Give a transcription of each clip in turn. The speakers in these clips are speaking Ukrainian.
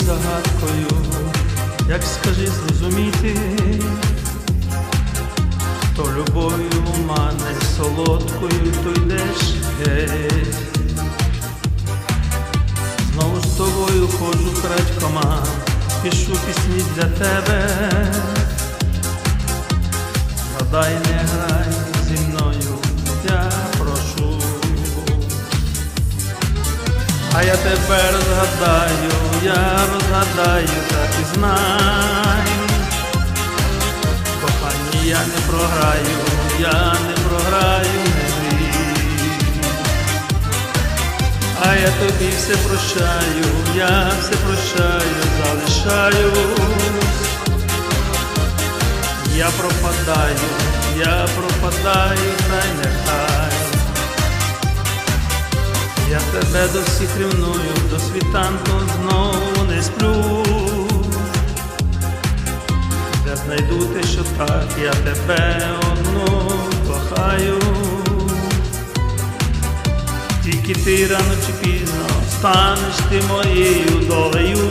загадкою, як скажи зрозуміти, то любов'ю мане солодкою, то йдеш геть. Знову з тобою ходжу крадькома, пишу пісні для тебе. Згадай, не грай А я тепер згадаю, я розгадаю, так і знай. Кохані, я не програю, я не програю, не. А я тобі все прощаю, я все прощаю, залишаюсь. Я пропадаю, я пропадаю, та нехай. Я тебе до всіх рівную, до світанку знову не сплю. Де знайду те, що так, я тебе одну кохаю. Тільки ти рано чи пізно станеш ти моєю долею.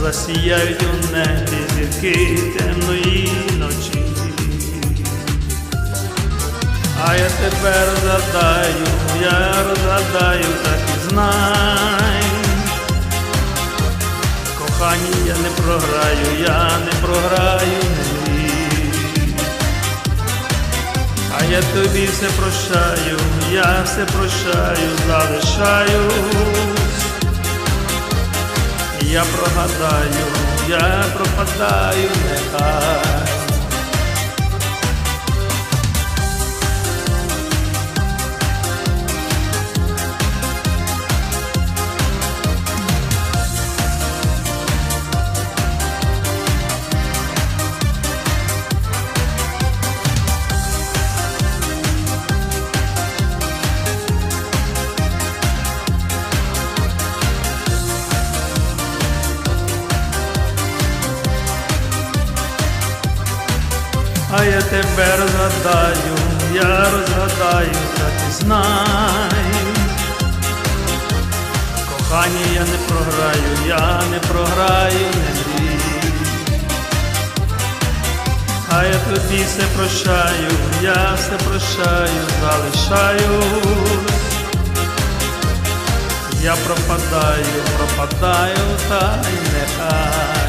Засіяють у небі зірки темної ночі. Я тебе розгадаю, я розгадаю, так і знай. Кохані, я не програю, я не програю, не. А я тобі все прощаю, я все прощаю, залишаюсь. Я прогадаю, я пропадаю, нехай. А я тебе розгадаю, я розгадаю, так і знай. Кохання я не програю, я не програю, не мрій. А я тобі все прощаю, я все прощаю, залишаюсь. Я пропадаю, пропадаю, та й нехай.